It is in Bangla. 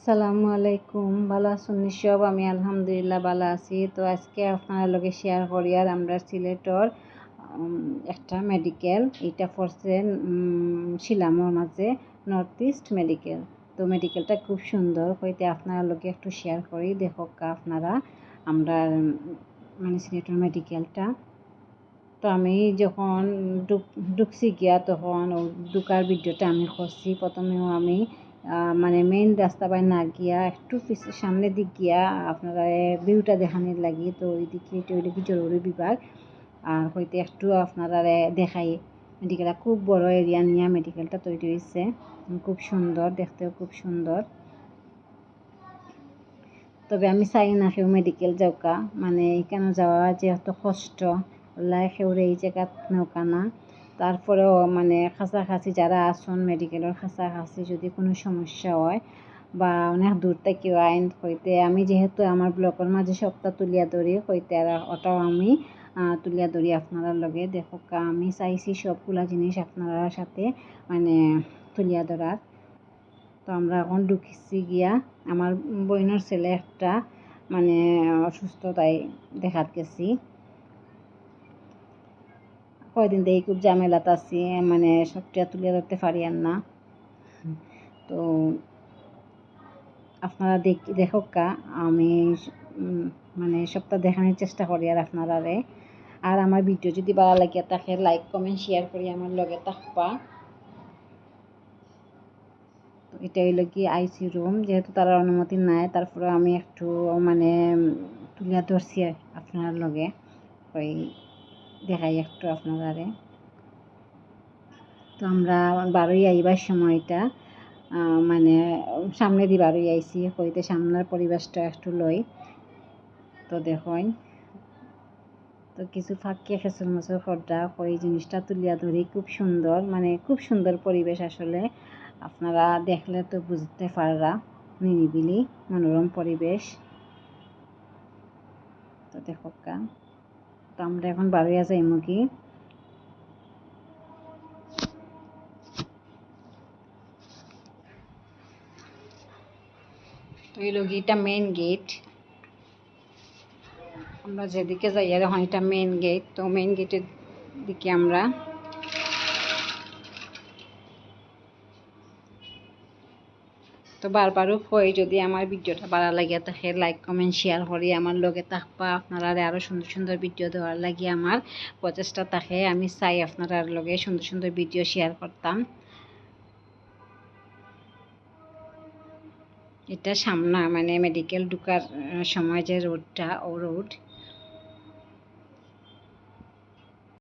আসসালামু আলাইকুম। ভালো আছেন সব আমি আলহামদুলিল্লাহ ভালো আছি। তো আজকে আপনার লগে শেয়ার করি আর আমরা সিলেটর একটা মেডিকেল এটা পড়ছে শিলামর মাঝে নর্থ ইস্ট মেডিকেল তো মেডিকেলটা খুব সুন্দর। হইতে আপনার লগে একটু শেয়ার করি দেখো আপনারা। আমরা মানে সিলেটর মেডিকেলটা তো আমি যখন ঢুক ঢুকছি গিয়া তখন ও ঢুকার ভিডিওটা আমি করছি। প্রথমেও আমি মানে মেইন রাস্তা বাই না গিয়া, একটু পিছে সামনের দিক গিয়া আপনারা ভিউটা দেখানোর লাগি। তো ওই দিকে এটা হইলে কি জরুরি বিভাগ। আর হইতে একটু আপনারা দেখাই। মেডিকেলটা খুব বড় এরিয়া নিয়ে মেডিকেলটা তৈরি হয়েছে খুব সুন্দর, দেখতেও খুব সুন্দর। তবে আমি চাই না কেউ মেডিকেল যাওকা। মানে এখানে যাওয়া যেহেতু কষ্ট। ওলাই সেউরে এই জায়গাত নৌকা না। তারপরেও মানে কাছাকাছি যারা আসুন মেডিকেলের কাছাকাছি যদি কোনো সমস্যা হয় বা অনেক দূর থেকেও আইন হইতে আমি যেহেতু আমার ব্লকের মাঝে সপ্তাহ তুলিয়া ধরি হইতে আর ওটাও আমি তুলিয়া ধরি আপনার লগে। দেখো, কা, আমি চাইছি সবগুলা জিনিস আপনার সাথে মানে তুলিয়া ধরার। তো আমরা এখন ঢুকিছি গিয়া, আমার বইনের ছেলে একটা মানে অসুস্থ তাই দেখাত গেছি কয়দিন থেকে খুব ঝামেলাত আছি মানে সবটা তুলে ধরতে পারি আর না। তো আপনারা দেখ দেখো কা আমি মানে সবটা দেখানোর চেষ্টা করি আর আপনারারে। আর আমার ভিডিও যদি ভালো লাগে তাকে লাইক কমেন্ট শেয়ার করি আমার লগে থাকবা। তো এটা হইল কি আইসি রুম যেহেতু তার অনুমতি নাই তারপরে আমি একটু মানে তুলিয়া ধরছি আপনার লগে। ওই দেখাই একটু আপনারারে। তো আমরা বারোই আইবার সময়টা মানে সামনে দিয়ে বারোই আইসি হইতে সামনের পরিবেশটা একটু লই। তো দেখুন, তো কিছু ফাঁকি খেসুর মুসুর খড্ডা ওই জিনিসটা তুলিয়া ধরি, খুব সুন্দর মানে খুব সুন্দর পরিবেশ আসলে। আপনারা দেখলে তো বুঝতে পাররা, নিরিবিলি, মনোরম পরিবেশ। তো দেখো তো আমরা এখন বাড়ি যাইমু কি তো এটা মেইন গেট আমরা যেদিকে যাই, আর এখন এটা মেইন গেট তো মেইন গেটের দিকে আমরা তো বারবারও কই যদি আমার ভিডিওটা ভালো লাগে তাকে লাইক কমেন্ট শেয়ার করি। আমার লগে থাকবা আপনারা আরও সুন্দর সুন্দর ভিডিও দেওয়ার লাগে আমার প্রচেষ্টা থাকে। আমি চাই আপনারা লগে সুন্দর সুন্দর ভিডিও শেয়ার করতাম। এটা সামনা মানে মেডিকেল ঢুকার সময় যে রোডটা ও রোড